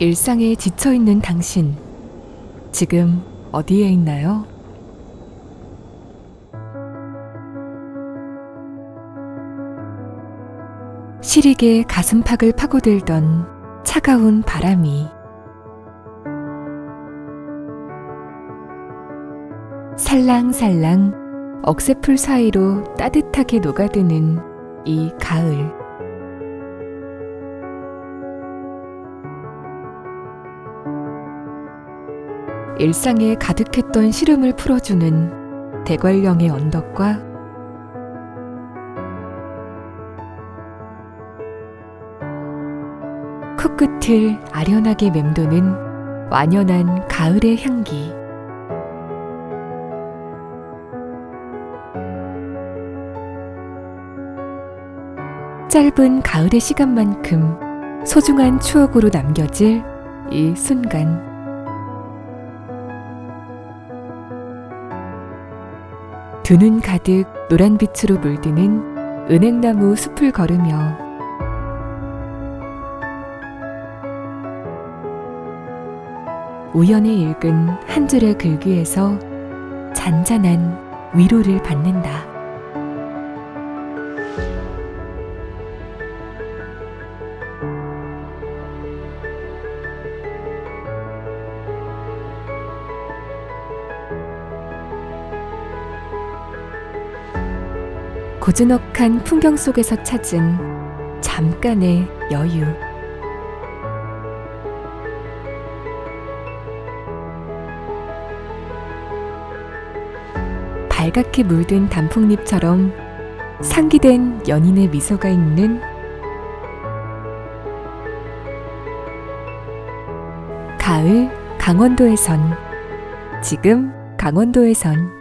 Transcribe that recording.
일상에 지쳐 있는 당신. 지금 어디에 있나요? 시리게 가슴팍을 파고들던 차가운 바람이 살랑살랑 억새풀 사이로 따뜻하게 녹아드는 이 가을. 일상에 가득했던 시름을 풀어주는 대관령의 언덕과 코끝을 아련하게 맴도는 완연한 가을의 향기. 짧은 가을의 시간만큼 소중한 추억으로 남겨질 이 순간. 두눈 가득 노란빛으로 물드는 은행나무 숲을 걸으며 우연히 읽은 한 줄의 글귀에서 잔잔한 위로를 받는다. 고즈넉한 풍경 속에서 찾은 잠깐의 여유. 발갛게 물든 단풍잎처럼 상기된 연인의 미소가 있는 가을 강원도에선 지금 강원도에선